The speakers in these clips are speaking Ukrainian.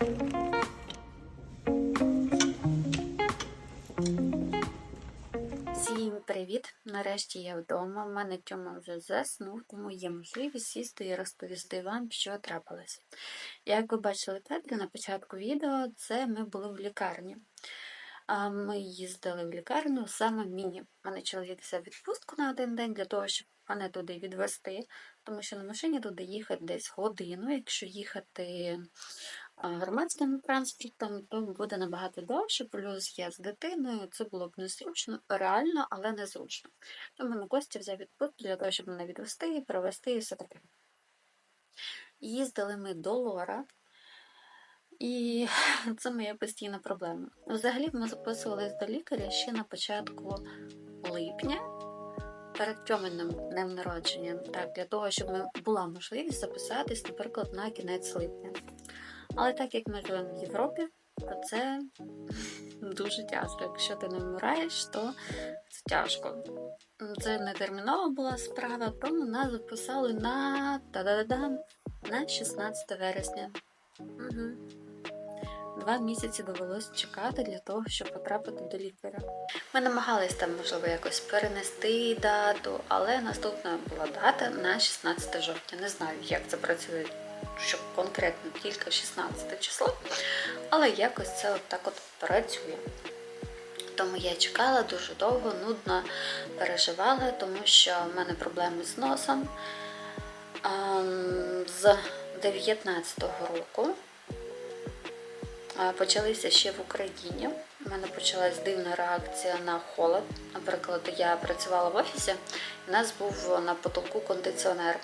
Всім привіт! Нарешті я вдома. У мене Тьома вже заснув, тому є можливість сісти і розповісти вам, що трапилося. Як ви бачили в на початку відео, це ми були в лікарні. Ми їздили в лікарню саме міні. У мене чоловік взяв відпустку на один день для того, щоб мене туди відвести, тому що на машині туди їхати десь годину. Якщо їхати громадським транспортом, то буде набагато довше, плюс я з дитиною, це було б незручно, реально, але незручно. Тому на Костя взяв відпустку для того, щоб мене відвести провести і все таке. Їздили ми до Лора, і це моя постійна проблема. Взагалі ми записувалися до лікаря ще на початку липня. Перед Тьоминим днем народження, так, для того, щоб була можливість записатись, наприклад, на кінець липня. Але так як ми живемо в Європі, то це дуже тяжко. Якщо ти не вмираєш, то це тяжко. Це не термінова була справа, тому нас записали на та-да-да-дам, на 16 вересня. Угу. Два місяці довелося чекати для того, щоб потрапити до лікаря. Ми намагались там, можливо, якось перенести дату, але наступна була дата на 16 жовтня. Не знаю, як це працює, щоб конкретно тільки 16 число, але якось це от так от працює. Тому я чекала дуже довго, нудно переживала, тому що в мене проблеми з носом. Ем, З 19-го року почалися ще в Україні. У мене почалась дивна реакція на холод. Наприклад, я працювала в офісі, і у нас був на потолку кондиціонер.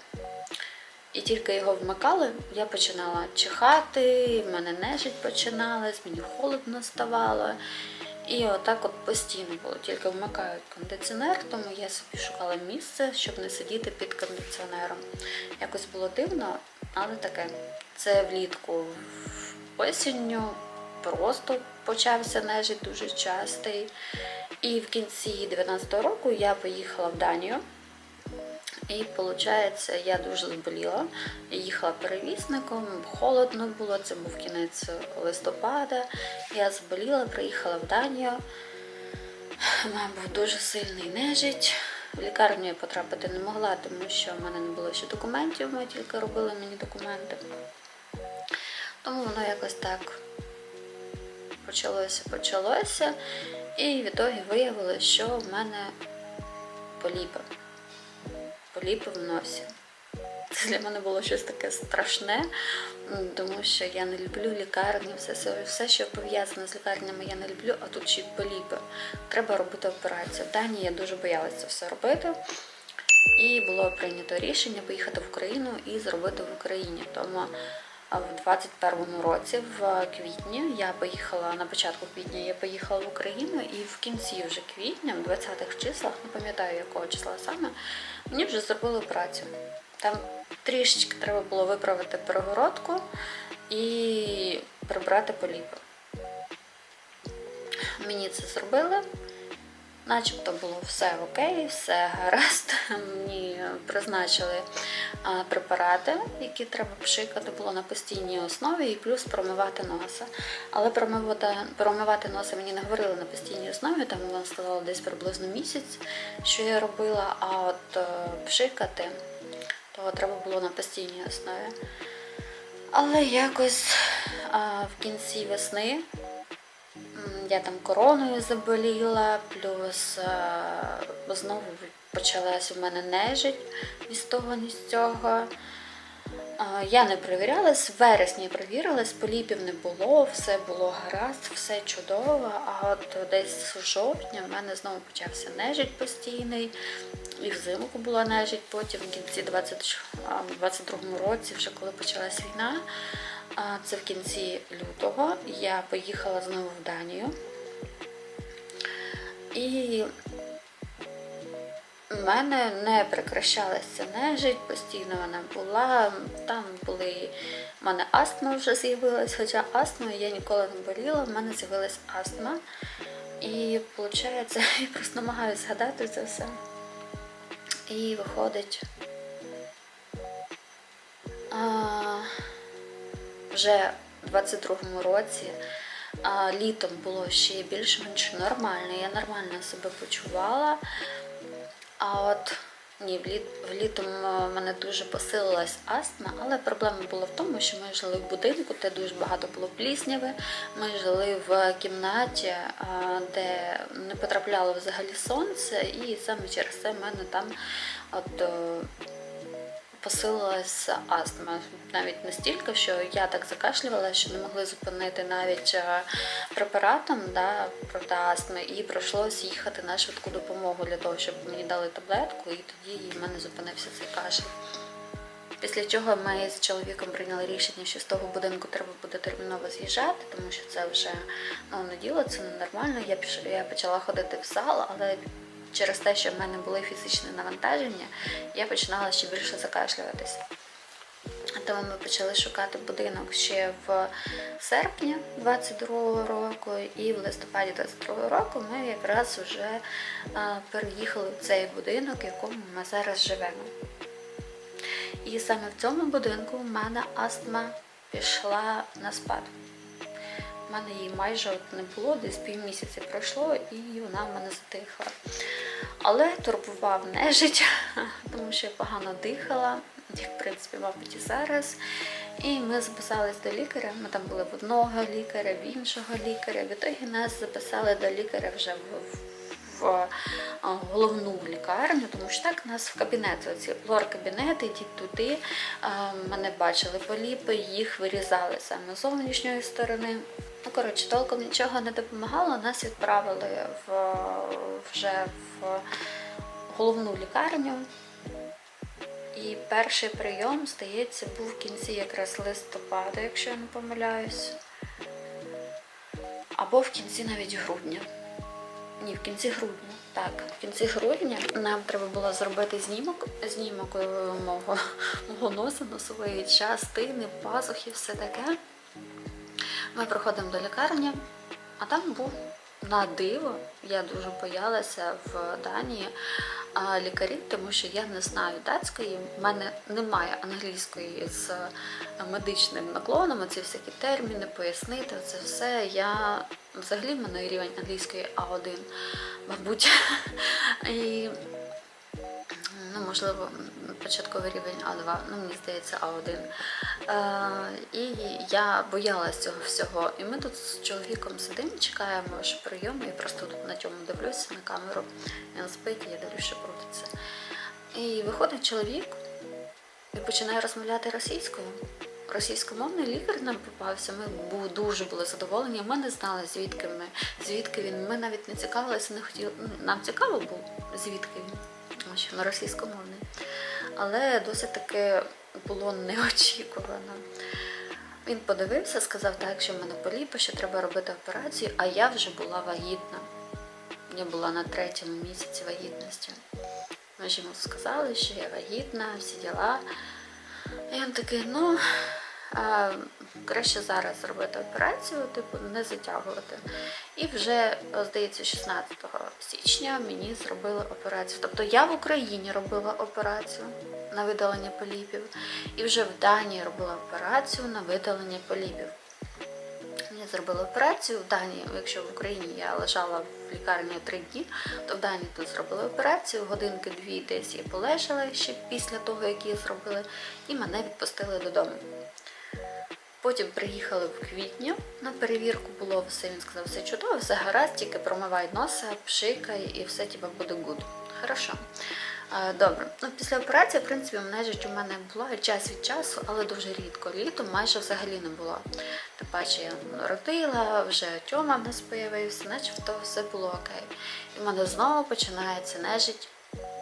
І тільки його вмикали, я починала чихати, в мене нежить починалась, мені холодно ставало. І отак от постійно було. Тільки вмикають кондиціонер, тому я собі шукала місце, щоб не сидіти під кондиціонером. Якось було дивно, але таке. Це влітку осінню просто почався нежить дуже частий. І в кінці 19-го року я поїхала в Данію. І виходить, я дуже заболіла. Я їхала перевісником, холодно було, це був кінець листопада. Я заболіла, приїхала в Данію. У мене був дуже сильний нежить. В лікарню я потрапити не могла, тому що в мене не було ще документів, ми тільки робили мені документи. Тому воно якось так почалося, почалося. І в ітогі виявилося, що в мене поліпи. Поліпи в носі. Це для мене було щось таке страшне, тому що я не люблю лікарні, все, все що пов'язане з лікарнями, я не люблю, а тут ще й поліпи. Треба робити операцію. В Данії я дуже боялася це все робити. І було прийнято рішення поїхати в Україну і зробити в Україні. Тому в 21-му році, в квітні, я поїхала на початку квітня, я поїхала в Україну, і в кінці вже квітня, в 20-х числах, не пам'ятаю якого числа саме, мені вже зробили операцію. Там трішечки треба було виправити перегородку і прибрати поліпи. Мені це зробили. Начебто було все окей, все гаразд. Мені призначили препарати, які треба пшикати було на постійній основі, і плюс промивати носа. Але промивати промивати носа мені не говорили на постійній основі, там вона сказала десь приблизно місяць, що я робила, а от пшикати то треба було на постійній основі. Але якось а, в кінці весни я там короною заболіла, плюс знову почалась у мене нежить ні з того, ні з цього. Я не перевірялась, в вересні перевірилась, поліпів не було, все було гаразд, все чудово. А от десь з жовтня в мене знову почався нежить постійний, і взимку була нежить, потім в кінці 22-му році, вже коли почалась війна. Це в кінці лютого я поїхала знову в Данію. І в мене не прекращалася нежить, постійно вона була. Там були в мене астма вже з'явилась, хоча астмою я ніколи не боліла, в мене з'явилась астма. І виходить, я просто намагаюся згадати це все. І виходить. А, вже 22-му році а, літом було ще більш-менш нормально, я нормально себе почувала. А от ні, вліт, влітом е, в мене дуже посилилась астма, але проблема була в тому, що ми жили в будинку, де дуже багато було плісняви. Ми жили в кімнаті, е, де не потрапляло взагалі сонце, і саме через це в мене там от. Посилилась астма навіть настільки, що я так закашлювала, що не могли зупинити навіть е, препаратом да, проти астми, і прийшлось їхати на швидку допомогу для того, щоб мені дали таблетку, і тоді в мене зупинився цей кашель. Після чого ми з чоловіком прийняли рішення, що з того будинку треба буде терміново з'їжджати, тому що це вже ну, не діло, це ненормально. Я піш- я почала ходити в зал, але через те, що в мене були фізичні навантаження, я починала ще більше закашлюватися. Тому ми почали шукати будинок ще в серпні 22-го року, і в листопаді 22-го року ми якраз вже переїхали в цей будинок, в якому ми зараз живемо. І саме в цьому будинку в мене астма пішла на спад. У мене її майже от не було, десь півмісяця пройшло, і вона в мене затихла. Але турбував нежить, тому що я погано дихала, як в принципі, мабуть, і зараз. І ми записались до лікаря. Ми там були в одного лікаря, в іншого лікаря. В ітогі нас записали до лікаря вже в, в, головну лікарню, тому що так нас в кабінет, оці лор-кабінети, йдіть туди. Мене бачили поліпи, їх вирізали саме з зовнішньої сторони. Ну, коротше, толком нічого не допомагало. Нас відправили в, вже в головну лікарню. І перший прийом, здається, був в кінці якраз листопада, якщо я не помиляюсь. Або в кінці навіть грудня. Ні, в кінці грудня. Так, в кінці грудня нам треба було зробити знімок, знімок е, мого, мого носа, носової частини, пазухи, все таке. Ми приходимо до лікарні, а там був на диво. Я дуже боялася в Данії лікарів, тому що я не знаю датської. В мене немає англійської з медичним наклоном. Ці всякі терміни, пояснити це все. Я взагалі в мене рівень англійської А1, мабуть. І ну, можливо, початковий рівень А2, ну мені здається, А1. Е, і я боялась цього всього. І ми тут з чоловіком сидимо, чекаємо що прийом. Я просто тут на цьому дивлюся на камеру. Він спить, я дивлюся, що крутиться. І виходить чоловік і починає розмовляти російською. Російськомовний лікар нам попався. Ми дуже були задоволені. Ми не знали, звідки ми, звідки він. Ми навіть не цікавилися, не хотіли. Нам цікаво було, звідки він, що він російськомовний. Але досить таки було неочікувано. Він подивився, сказав так, що в мене поліпи, що треба робити операцію, а я вже була вагітна. Я була на третьому місяці вагітності. Ми ж йому сказали, що я вагітна, всі діла. І він такий, ну, краще зараз зробити операцію, типу, не затягувати. І вже, здається, 16 січня мені зробили операцію. Тобто я в Україні робила операцію на видалення поліпів, і вже в Данії робила операцію на видалення поліпів. Я зробила операцію в Данії, якщо в Україні я лежала в лікарні три дні, то в Данії тут зробили операцію, годинки-дві десь я полежала ще після того, як її зробили, і мене відпустили додому. Потім приїхали в квітні на перевірку, було все. Він сказав, все чудово, все гаразд, тільки промивай носа, пшикай і все типа буде гуд. Хорошо. Е, Добре, ну після операції, в принципі, нежить у мене була час від часу, але дуже рідко. Літом майже взагалі не було. Тим паче я родила, вже Тьома в нас появився, начебто все було окей. І в мене знову починається нежить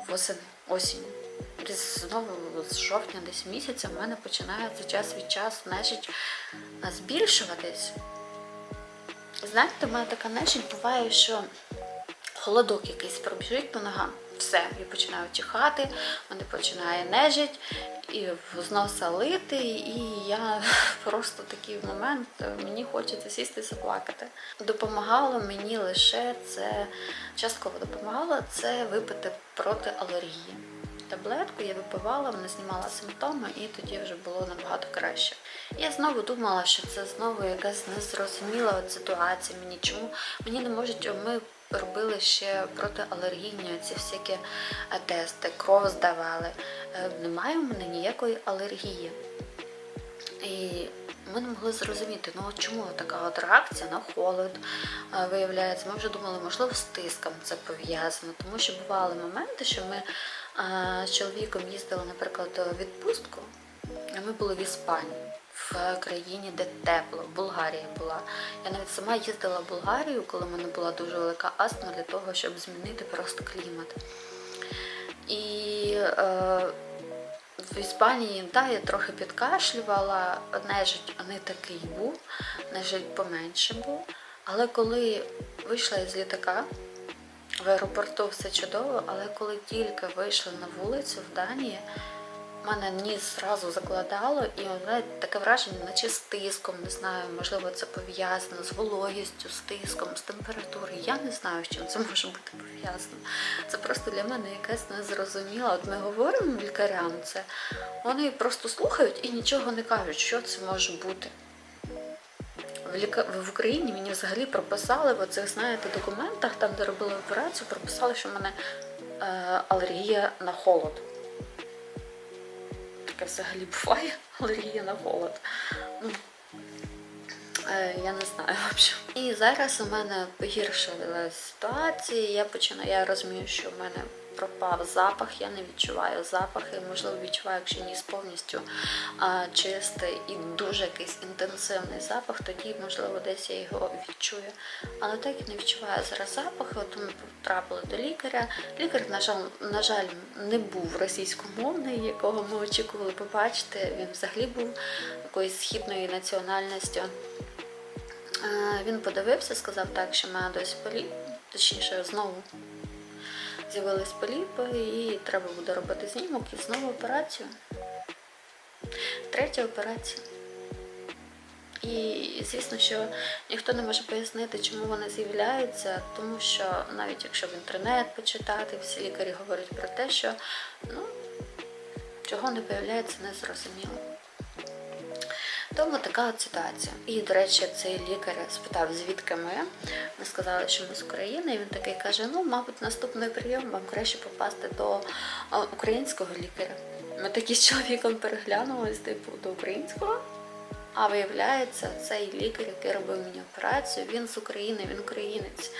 восени, осінь. Десь знову з жовтня, десь місяця, в мене починається час від часу нежить збільшуватись. Знаєте, в мене така нежить буває, що холодок якийсь пробіжить по ногам. Все, я починаю чихати, мене починає нежить, і з носа лити, і я просто такий момент, е, мені хочеться сісти і заплакати. Допомагало мені лише це, частково допомагало це випити проти алергії. Таблетку, я випивала, вона знімала симптоми, і тоді вже було набагато краще. Я знову думала, що це знову якась незрозуміла от ситуація. Мені чому мені не можуть. Ми робили ще протиалергійні ці всякі е, тести, кров здавали. Е, Немає у мене ніякої алергії. І ми не могли зрозуміти, ну чому така от реакція на холод е, виявляється. Ми вже думали, можливо, з тиском це пов'язано, тому що бували моменти, що ми е, з чоловіком їздили, наприклад, у відпустку, ми були в Іспанії. В країні, де тепло, в була. Я навіть сама їздила в Болгарію, коли в мене була дуже велика астма для того, щоб змінити просто клімат. І е, в Іспанії, да, я трохи підкашлювала, нежить не такий був, нежить поменше був. Але коли вийшла із літака, в аеропорту все чудово, але коли тільки вийшла на вулицю в Данії, мене ніс зразу закладало, і знаєте, таке враження, наче з тиском, не знаю, можливо, це пов'язано з вологістю, з тиском, з температурою. Я не знаю, з чим це може бути пов'язано. Це просто для мене якась незрозуміла. От ми говоримо лікарям це, вони просто слухають і нічого не кажуть, що це може бути. В, в Україні мені взагалі прописали в оцих, знаєте, документах, там, де робили операцію, прописали, що в мене е, алергія на холод. Таке взагалі буває алергія на холод. Ну, е, я не знаю взагалі. І зараз у мене погіршила ситуація. Я починаю, я розумію, що в мене пропав запах, я не відчуваю запахи, можливо, відчуваю, якщо ніс повністю а, чистий і дуже якийсь інтенсивний запах, тоді, можливо, десь я його відчую. Але так я не відчуваю зараз запахи, от ми потрапили до лікаря. Лікар, на жаль, на жаль, не був російськомовний, якого ми очікували побачити. Він взагалі був якоїсь східної національності. Він подивився, сказав так, що має досі поліп, точніше, знову з'явились поліпи, і треба буде робити знімок і знову операцію. Третя операція. І звісно, що ніхто не може пояснити, чому вони з'являються, тому що навіть якщо в інтернет почитати, всі лікарі говорять про те, що ну, чого не появляється, не зрозуміло. Тому така от ситуація. І, до речі, цей лікар спитав, звідки ми. Ми сказали, що ми з України. І він такий каже: ну, мабуть, наступний прийом вам краще попасти до українського лікаря. Ми такі з чоловіком переглянулись, типу, до українського. А виявляється, цей лікар, який робив мені операцію, він з України, він українець.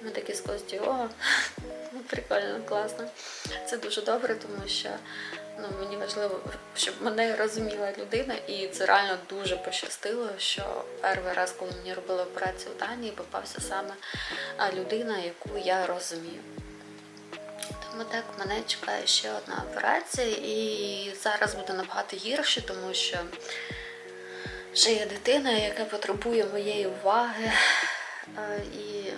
І ми такі з Костю, о, ну, прикольно, класно. Це дуже добре, тому що ну, мені важливо, щоб мене розуміла людина, і це реально дуже пощастило, що перший раз, коли мені робили операцію в Данії, попався саме людина, яку я розумію. Тому так мене чекає ще одна операція, і зараз буде набагато гірше, тому що ще є дитина, яка потребує моєї уваги. І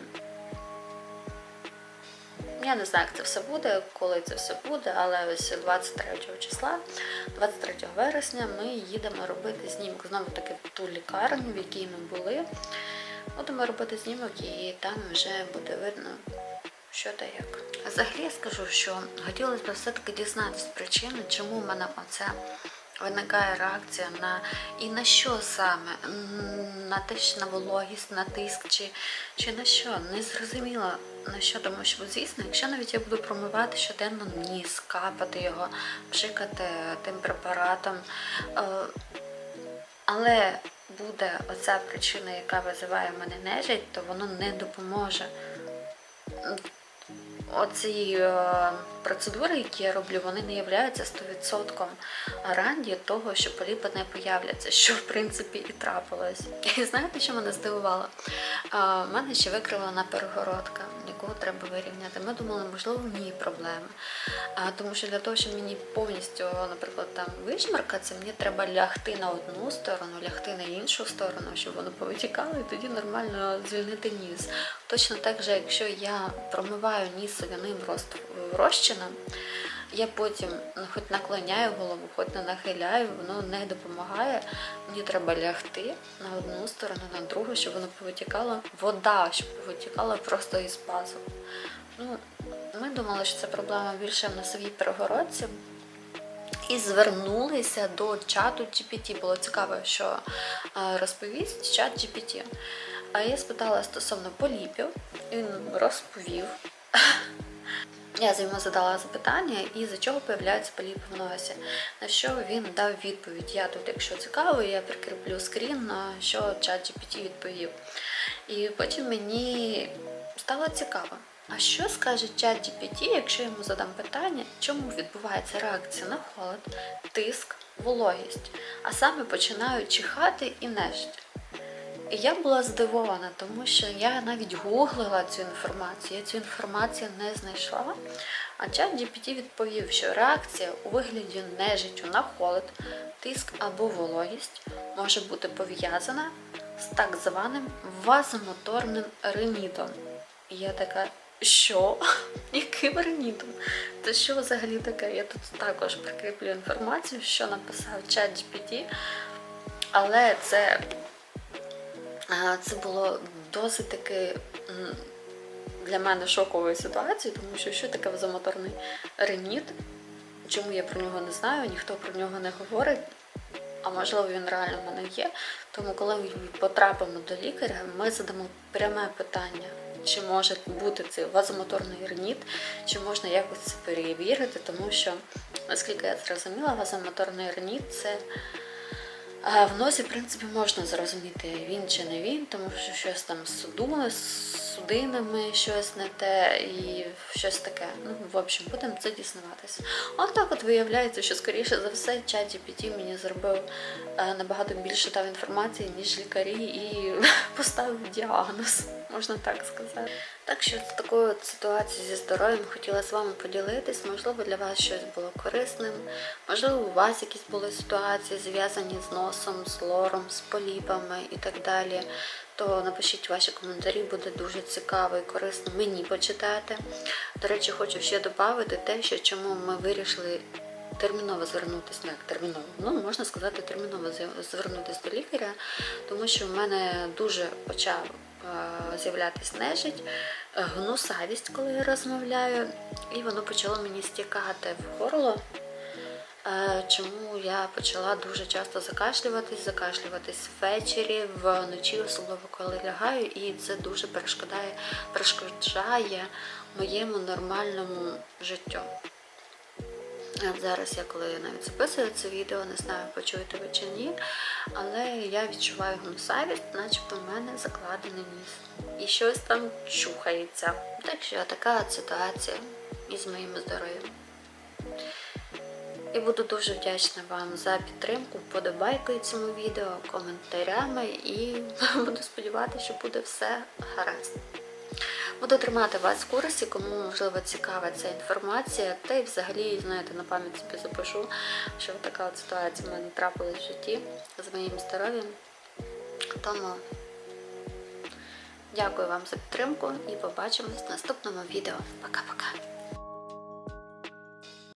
я не знаю, як це все буде, коли це все буде, але ось 23 числа, 23 вересня, ми їдемо робити знімок знову таки в ту лікарню, в якій ми були. Будемо робити знімок і там вже буде видно, що та як. Взагалі я скажу, що хотілося б все-таки дізнатися причини, чому в мене оце виникає реакція на і на що саме? На те, на вологість, на тиск, чи, чи на що? Не зрозуміло на що, тому що, звісно, якщо навіть я буду промивати щоденно ніс, капати його, пшикати тим препаратом, е, але буде оця причина, яка визиває в мене нежить, то воно не допоможе. Оці е, процедури, які я роблю, вони не являються 100% гарантією того, що поліпи не появляться, що в принципі і трапилось. І знаєте, що мене здивувало? У в мене ще викривлена перегородка, яку треба вирівняти. Ми думали, можливо, в ній проблеми. А, тому що для того, щоб мені повністю, наприклад, там вишмаркатися, мені треба лягти на одну сторону, лягти на іншу сторону, щоб воно повитікало, і тоді нормально звільнити ніс. Точно так же, якщо я промиваю ніс соляним розчином, я потім ну, хоч наклоняю голову, хоч не нахиляю, воно не допомагає. Мені треба лягти на одну сторону, на другу, щоб воно повитікало. Вода, щоб повитікала просто із пазу. Ну, Ми думали, що це проблема більше в носовій перегородці. І звернулися до чату GPT. Було цікаво, що е, розповість чат GPT. А я спитала стосовно поліпів, він розповів. Я йому задала запитання, і за чого появляються поліпи в носі. На що він дав відповідь. Я тут, якщо цікаво, я прикріплю скрін, на що чат GPT відповів. І потім мені стало цікаво. А що скаже чат GPT, якщо йому задам питання, чому відбувається реакція на холод, тиск, вологість, а саме починають чихати і нежити? І я була здивована, тому що я навіть гуглила цю інформацію, я цю інформацію не знайшла. А чат GPT відповів, що реакція у вигляді нежиттю на холод, тиск або вологість може бути пов'язана з так званим вазомоторним ринітом. І я така, що? Яким ринітом? Це що взагалі таке? Я тут також прикріплю інформацію, що написав чат GPT, але це Це було досить таки для мене шоковою ситуацією, тому що що таке вазомоторний реніт? Чому я про нього не знаю, ніхто про нього не говорить, а можливо він реально в мене є. Тому, коли ми потрапимо до лікаря, ми задамо пряме питання, чи може бути цей вазомоторний реніт, чи можна якось це перевірити, тому що, наскільки я зрозуміла, вазомоторний реніт це. А в носі, в принципі, можна зрозуміти, він чи не він, тому що щось там з судинами, щось не те і щось таке. Ну, в общем, будемо це дізнаватися. От так от виявляється, що скоріше за все чат GPT мені зробив е, набагато більше дав інформації, ніж лікарі, і поставив діагноз, можна так сказати. Так що з такою ситуацією зі здоров'ям хотіла з вами поділитись. Можливо, для вас щось було корисним, можливо, у вас якісь були ситуації, зв'язані з носом, з лором, з поліпами і так далі. То напишіть ваші коментарі, буде дуже цікаво і корисно мені почитати. До речі, хочу ще додати те, що чому ми вирішили терміново звернутися, ну як терміново, ну можна сказати, терміново звернутися до лікаря, тому що в мене дуже почав е, з'являтись нежить, е, гнусавість, коли я розмовляю, і воно почало мені стікати в горло. Е, Чому я почала дуже часто закашлюватись, закашлюватись ввечері, вночі, особливо коли лягаю, і це дуже перешкоджає, перешкоджає моєму нормальному життю. Зараз я коли навіть записую це відео, не знаю, почуєте ви чи ні, але я відчуваю гнусавість, начебто в мене закладений ніс. І щось там чухається. Так що така ситуація із моїм здоров'ям. І буду дуже вдячна вам за підтримку, вподобайкою цьому відео, коментарями і буду сподіватися, що буде все гаразд. Буду тримати вас в курсі, кому можливо цікава ця інформація. Та й взагалі, знаєте, на пам'ять собі запишу, що така от ситуація в мене трапилась в житті з моїм здоров'ям. Тому дякую вам за підтримку і побачимось в наступному відео. Пока-пока!